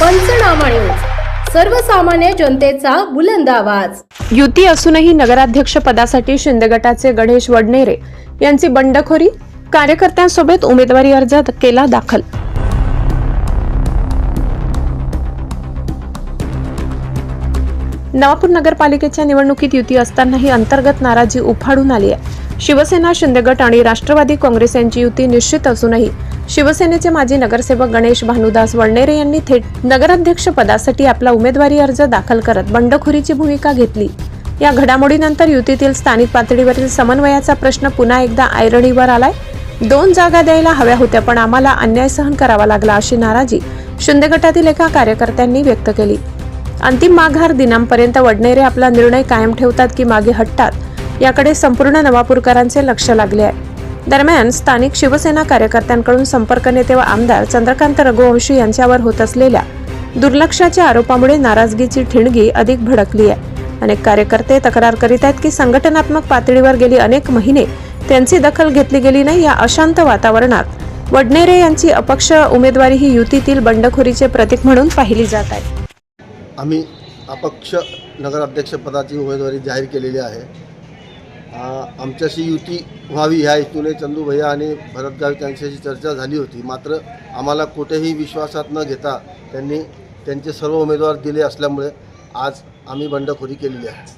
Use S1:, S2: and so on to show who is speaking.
S1: पंचनामा न्यूज. सर्वसामान्य जनतेचा बुलंद आवाज.
S2: युती असूनही नगराध्यक्ष पदासाठी शिंदे गटाचे गणेश वडनेरे यांची बंडखोरी कार्यकर्त्यांसोबत उमेदवारी अर्ज केला दाखल. नवापूर नगरपालिकेच्या निवडणुकीत युती असतानाही अंतर्गत नाराजी उफाडून आली आहे. शिवसेना शिंदे गट आणि राष्ट्रवादी काँग्रेस यांची युती निश्चित असूनही शिवसेनेचे माजी नगरसेवक गणेश भानुदास वडनेरे यांनी थेट नगराध्यक्ष पदासाठी आपला उमेदवारी अर्ज दाखल करत बंडखोरीची भूमिका घेतली. या घडामोडीनंतर युतीतील स्थानिक पातळीवरील समन्वयाचा प्रश्न पुन्हा एकदा ऐरणीवर आलाय. दोन जागा द्यायला हव्या होत्या पण आम्हाला अन्याय सहन करावा लागला अशी नाराजी शिंदे गटातील एका कार्यकर्त्यांनी व्यक्त केली. अंतिम माघार दिनांपर्यंत वडनेरे आपला निर्णय कायम ठेवतात की मागे हटतात याकडे संपूर्ण नवापूरकरांचे लक्ष लागले आहे. दरम्यान स्थानिक शिवसेना कार्यकर्त्यांकडून संपर्क नेते व आमदार चंद्रकांत रघुवंशी यांच्यावर होत असलेल्या दुर्लक्षाच्या आरोपामुळे नाराजगीची ठिणगी अधिक भडकली आहे. अनेक कार्यकर्ते तक्रार करीत आहेत की संघटनात्मक पातळीवर गेली अनेक महिने त्यांची दखल घेतली गेली नाही या अशांत वातावरणात वडनेरे यांची अपक्ष उमेदवारी ही युतीतील बंडखोरीचे प्रतीक म्हणून पाहिली जात आहे.
S3: आम्ही अपक्ष नगराध्यक्षपदाची उमेदवारी जाहीर केलेली आहे. आमच्याशी युती व्हावी ह्या हेतूने चंदू भैया आणि भरत गावित यांच्याशी चर्चा झाली होती. मात्र आम्हाला कुठेही विश्वासात न घेता त्यांनी त्यांचे सर्व उमेदवार दिले असल्यामुळे आज आम्ही बंडखोरी केलेली आहे.